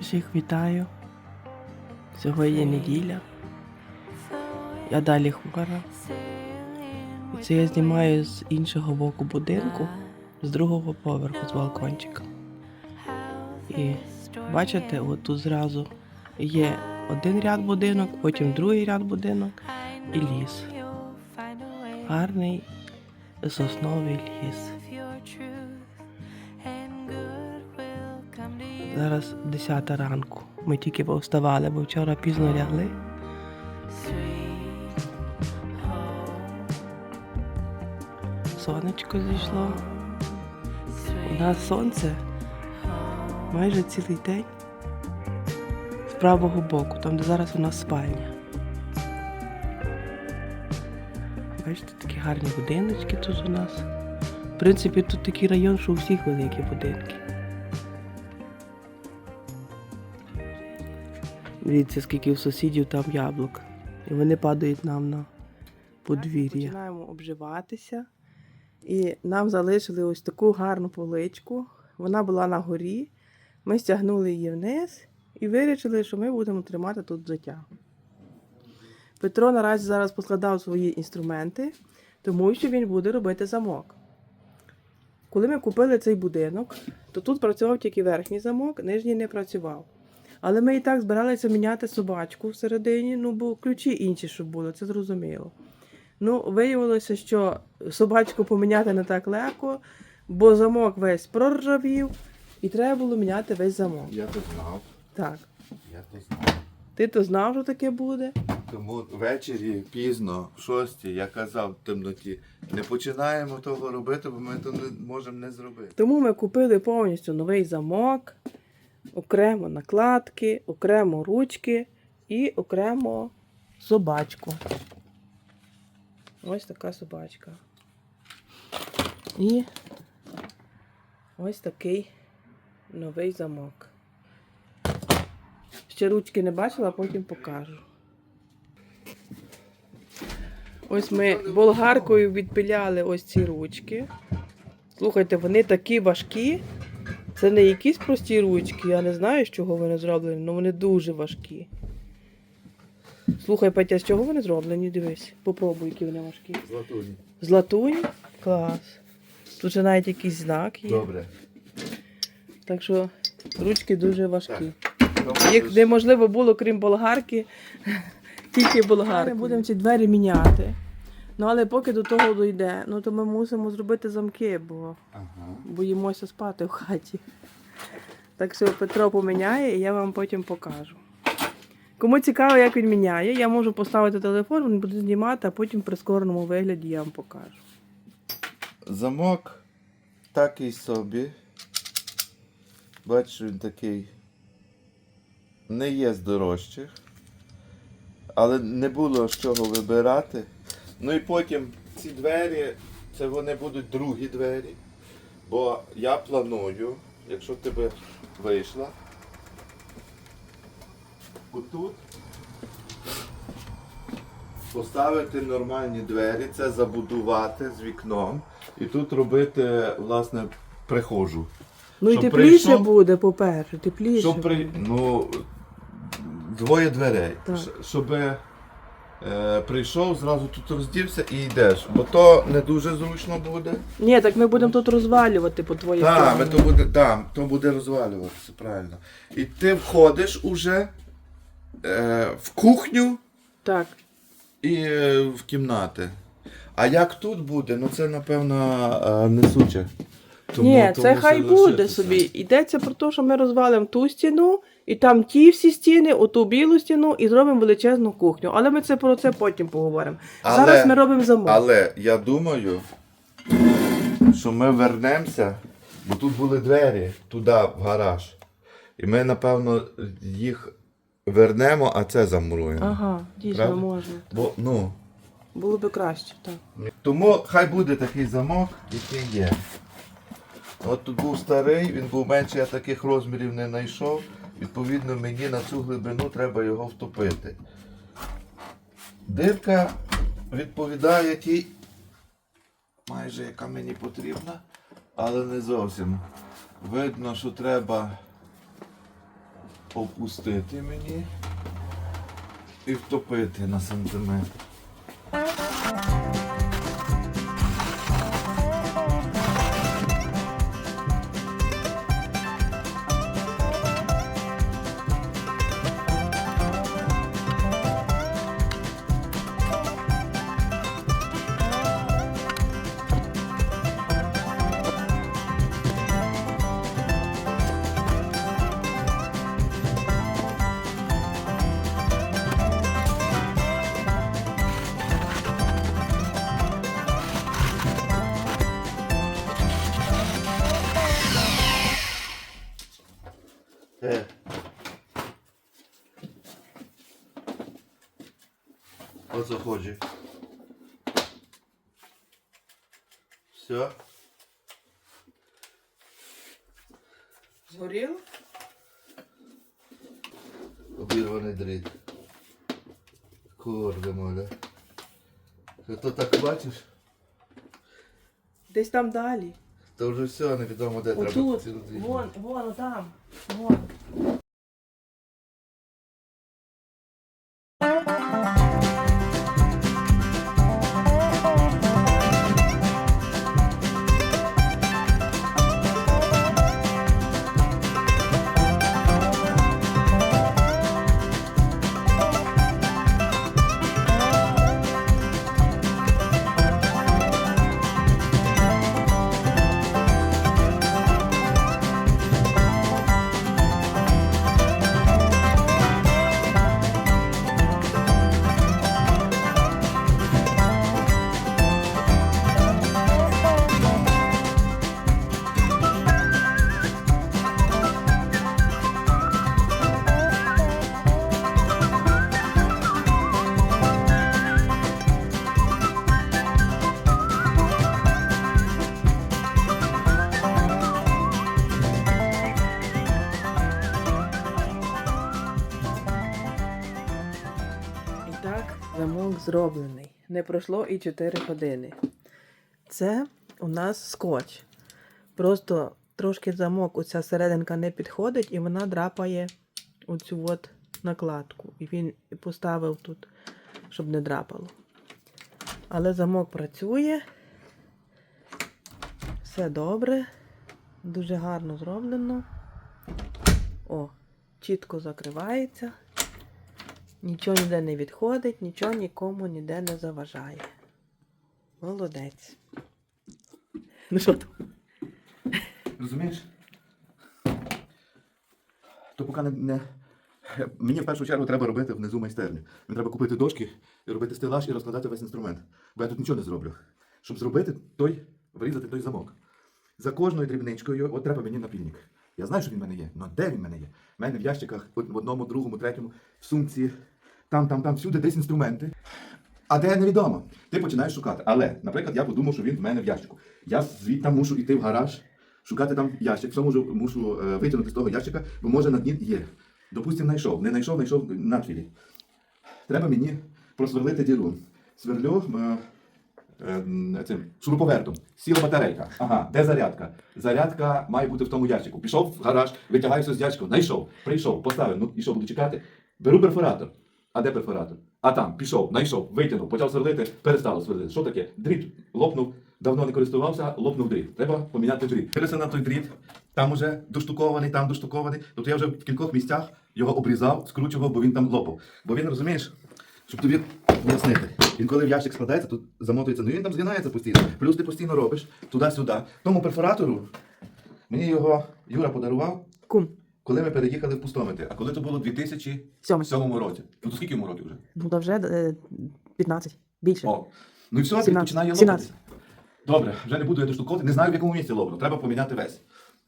Всіх вітаю. Сьогодні неділя. Я далі хвора. Це я знімаю з іншого боку будинку, з другого поверху, з балкончика. І бачите, от тут зразу є один ряд будинок, потім другий ряд будинок і ліс. Гарний сосновий ліс. Зараз 10 ранку. Ми тільки повставали, бо вчора пізно лягли. Сонечко зійшло. У нас сонце майже цілий день правого боку, там де зараз у нас спальня. Бачите, такі гарні будиночки тут у нас. В принципі, тут такий район, що у всіх великі будинки. Дивіться, скільки у сусідів там яблук. І вони падають нам на подвір'я. Починаємо обживатися. І нам залишили ось таку гарну поличку. Вона була на горі. Ми стягнули її вниз і вирішили, що ми будемо тримати тут взуття. Петро наразі зараз поскладав свої інструменти, тому що він буде робити замок. Коли ми купили цей будинок, то тут працював тільки верхній замок, нижній не працював. Але ми і так збиралися міняти собачку всередині, ну бо ключі інші, щоб були, це зрозуміло. Ну, виявилося, що собачку поміняти не так легко, бо замок весь проржавів, і треба було міняти весь замок. Я то знав, Так. я то знав. Ти то знав, що таке буде? Тому ввечері пізно, в шостій, я казав в темноті, не починаємо того робити, бо ми то не можемо не зробити. Тому ми купили повністю новий замок, окремо накладки, окремо ручки і окремо собачку. Ось така собачка. І ось такий новий замок. Ще ручки не бачила, а потім покажу. Ось ми болгаркою відпиляли ось ці ручки. Слухайте, вони такі важкі. Це не якісь прості ручки, я не знаю, з чого вони зроблені, але вони дуже важкі. Слухай, Петя, з чого вони зроблені? Дивись, попробуй, які вони важкі. Златуні. З латуні? Клас. Тут же навіть якийсь знак є. Добре. Так що ручки дуже важкі. Тому Їх неможливо було, крім болгарки, тільки болгарки. Ми будемо ці двері міняти. Ну але поки до того дійде, ну то ми мусимо зробити замки, бо Ага. боїмося спати в хаті. Так що Петро поміняє і я вам потім покажу. Кому цікаво, як він міняє, я можу поставити телефон, він буде знімати, а потім в прискореному вигляді я вам покажу. Замок такий собі. Бачу, він такий. Не є з дорожчих. Але не було з чого вибирати. Ну і потім ці двері, це вони будуть другі двері. Бо я планую, якщо в тебе вийшла, отут поставити нормальні двері, це забудувати з вікном і тут робити, власне, прихожу. Ну і Щоб тепліше прийшов- буде, по-перше, тепліше. Щоб при... ну, двоє дверей. Щоб е, прийшов, зразу тут роздівся і йдеш. Бо то не дуже зручно буде. Ні, так ми будемо тут розвалювати по твоїй Так, плану. то буде, там, то буде розвалюватися, правильно. І ти входиш уже е, в кухню Так. і е, в кімнати. А як тут буде, ну це напевно е, несуче. Тому- Ні, тому це хай буде собі. Йдеться про те, що ми розвалимо ту стіну, і там ті всі стіни, оту білу стіну, і зробимо величезну кухню. Але ми це про це потім поговоримо. Але- Зараз ми робимо замок. Але я думаю, що ми вернемося, бо тут були двері туди, в гараж. І ми, напевно, їх вернемо, а це замуруємо. Ага, дійсно Правда? можна. Бо, ну, Було би краще, так. тому хай буде такий замок, який є. От тут був старий, він був менше, я таких розмірів не знайшов. Відповідно, мені на цю глибину треба його втопити. Дирка відповідає тій, майже яка мені потрібна, але не зовсім. Видно, що треба опустити мені і втопити на сантиметр. Оце ходжі. Все. Згоріло? Обірваний дріт. Курде моля. Ти то так бачиш? Десь там далі. То вже все, невідомо де треба Отут. дріт. Вон, вон, там. Вон. Зроблений. Не пройшло і 4 години. Це у нас скотч. Просто трошки замок, оця серединка не підходить, і вона драпає оцю от накладку. І він поставив тут, щоб не драпало. Але замок працює. Все добре. Дуже гарно зроблено. О, чітко закривається. Нічого ніде не відходить, нічого нікому ніде не заважає. Молодець. Ну що там? Розумієш? То поки не, не. Мені в першу чергу треба робити внизу майстерню. Мені треба купити дошки і робити стелаж і розкладати весь інструмент. Бо я тут нічого не зроблю. Щоб зробити той, вирізати той замок. За кожною дрібничкою, от треба мені напільник. Я знаю, що він в мене є. але де він в мене є? В мене в ящиках, в одному, другому, третьому, в сумці, там, там, там, всюди десь інструменти. А де невідомо. Ти починаєш шукати. Але, наприклад, я подумав, що він в мене в ящику. Я звідти мушу йти в гараж, шукати там ящик, все можу, мушу е, витягнути з того ящика, бо може на дні є. Допустим, знайшов. Не знайшов, знайшов на твілі. Треба мені просверлити діру. Сверлю е, е, цим шуруповертом. Сіла батарейка. Ага, де зарядка? Зарядка має бути в тому ящику. Пішов в гараж, витягаю все з ящика, знайшов, прийшов, поставив. Ну і що буду чекати? Беру перфоратор. А де перфоратор? А там, пішов, знайшов, витягнув, почав сверлити, перестало сверлити. Що таке? Дріт лопнув, давно не користувався, лопнув дріт. Треба поміняти дріт. Дивився на той дріт, там уже доштукований, там доштукований. Тобто я вже в кількох місцях його обрізав, скручував, бо він там лопав. Бо він, розумієш, щоб тобі пояснити. Він коли в ящик складається, тут замотується, ну він там згинається постійно. Плюс ти постійно робиш туди-сюди. Тому перфоратору мені його Юра подарував, Кум. коли ми переїхали в Пустомити. А коли це було у 2007 Сьомий. році. Ну то скільки йому років вже? Ну, то вже е, 15. Більше. О. Ну і все, він 17. починає 17. лопатися. Добре, вже не буду я доштукувати, не знаю в якому місці лопну. Треба поміняти весь.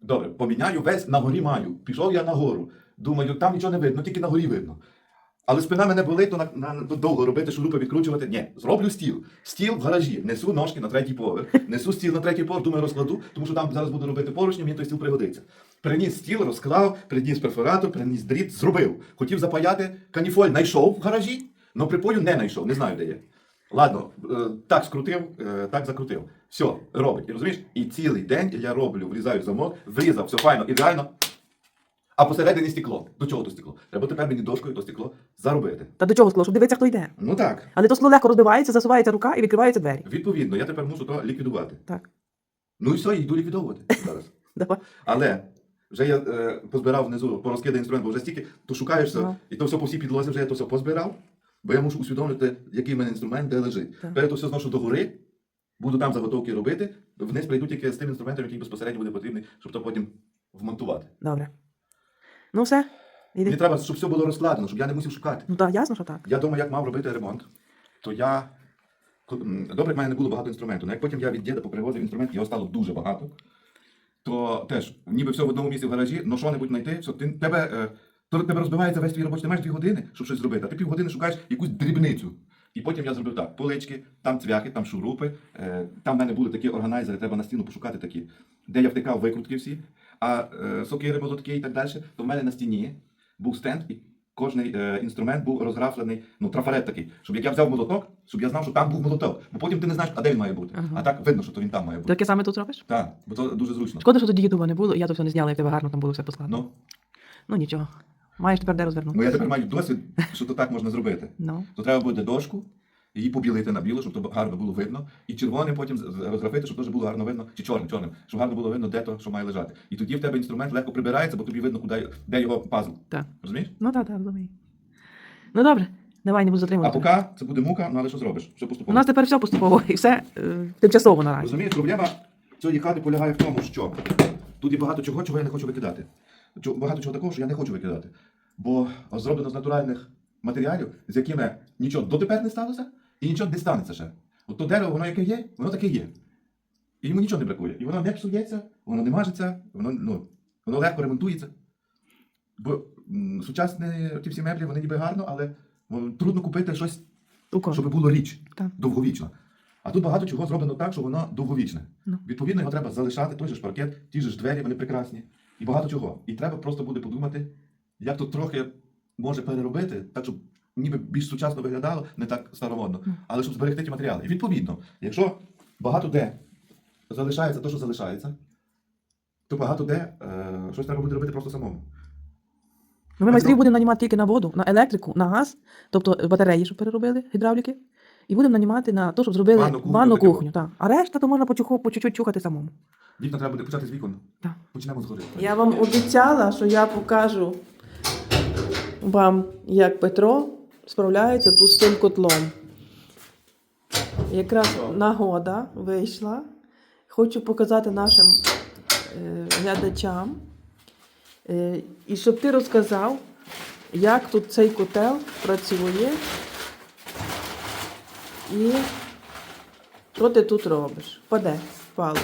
Добре, поміняю весь на горі маю. Пішов я на гору. Думаю, там нічого не видно, тільки на горі видно. Але спина мене болить, то на, на, на- довго робити, шурупи відкручувати. Ні, зроблю стіл. Стіл в гаражі. Несу ножки на третій поверх. Несу стіл на третій поверх, думаю, розкладу, тому що там зараз буду робити поручні, мені той стіл пригодиться. Приніс стіл, розклав, приніс перфоратор, приніс дріт, зробив. Хотів запаяти каніфоль, знайшов в гаражі. Но припою не знайшов, не знаю, де є. Ладно, е, так скрутив, е, так закрутив. Все, робить. І розумієш? І цілий день я роблю, врізаю замок, врізав, все файно, ідеально. А посередині стекло. До чого то стекло? Треба тепер мені дошкою то стекло заробити. Та до чого скло, щоб дивитися, хто йде. Ну так. Але то скло легко розбивається, засувається рука і відкриваються двері. Відповідно, я тепер мушу то ліквідувати. Так. Ну і все, йду ліквідовувати зараз. Давай. Але вже я е, позбирав внизу, порозкидав інструмент, бо вже стільки, то шукаєшся, Ну. і то все по всій підлозі вже я то все позбирав, бо я мушу усвідомлювати, який в мене інструмент, де лежить. Так. Я то все зношу до гори, буду там заготовки робити, вниз прийду тільки з тим інструментом, який безпосередньо буде потрібний, щоб то потім вмонтувати. Добре. Ну все. Мені треба, щоб все було розкладено, щоб я не мусив шукати. Ну так, ясно, що так. Я думаю, як мав робити ремонт, то я. Добре, в мене не було багато інструменту. але як потім я від діда попривозив інструмент, його стало дуже багато. То теж, ніби все в одному місці в гаражі, но що-небудь знайти, все, ти, тебе, е, то тебе розбивається весь твій робочий, ти маєш дві години, щоб щось зробити, а ти півгодини шукаєш якусь дрібницю. І потім я зробив так: полички, там цвяхи, там шурупи, е, там в мене були такі органайзери, треба на стіну пошукати такі, де я втикав викрутки всі, а е, сокири, молотки і так далі, то в мене на стіні був стенд, і кожний е, інструмент був розграфлений, ну, трафарет такий, щоб як я взяв молоток, щоб я знав, що там був молоток. Бо потім ти не знаєш, а де він має бути. Ага. А так видно, що то він там має бути. Таке саме тут робиш? Так, бо то дуже зручно. Шкода, що тоді ютуба не було, я то все не зняла, як тебе гарно там було все поскладно. Ну, Ну нічого. Маєш тепер де розвернути. ну я тепер маю досвід, що то так можна зробити. Ну. То треба буде дошку, її побілити на біло, щоб то гарно було видно. І червоним потім розграфити, щоб теж було гарно видно, чи чорним, чорним, щоб гарно було видно, де то, що має лежати. І тоді в тебе інструмент легко прибирається, бо тобі видно, куди, де його пазл. Так. Розумієш? Ну так, так, розумію. Ну добре, давай не буду А поки це буде мука, ну але що зробиш? Все У нас тепер все поступово і все е, тимчасово наразі. Розумієш, проблема цієї хати полягає в тому, що тут є багато чого, чого я не хочу викидати. Багато чого такого, що я не хочу викидати. Бо зроблено з натуральних матеріалів, з якими нічого дотепер не сталося і нічого не станеться ще. От то дерево, воно яке є, воно таке є. І йому нічого не бракує. І воно не псується, воно не мажеться, воно, ну, воно легко ремонтується. Бо м, сучасні ті всі меблі, вони ніби гарно, але м, трудно купити щось щоб було річ Так. довговічна. А тут багато чого зроблено так, що воно довговічне. Ну. Відповідно, його треба залишати, той же ж паркет, ті же ж двері, вони прекрасні. І багато чого. І треба просто буде подумати, як тут трохи може переробити, так, щоб ніби більш сучасно виглядало, не так старомодно, але щоб зберегти ті матеріали. І відповідно, якщо багато де залишається те, що залишається, то багато де е, щось треба буде робити просто самому. Ну, ми майстрів ну- будемо нанімати тільки на воду, на електрику, на газ, тобто батареї, щоб переробили, гідравліки. І будемо нанімати на те, щоб зробили Ванну, кухню, ванну таке. кухню. Так. А решта то можна по чуть-чуть чухати самому. Вікна треба буде почати з вікон. Так. Почнемо згори. Я вам обіцяла, що я покажу вам, як Петро справляється тут з тим котлом. Якраз нагода вийшла. Хочу показати нашим е, глядачам. Е, і щоб ти розказав, як тут цей котел працює. І що ти тут робиш? Впаде, впало.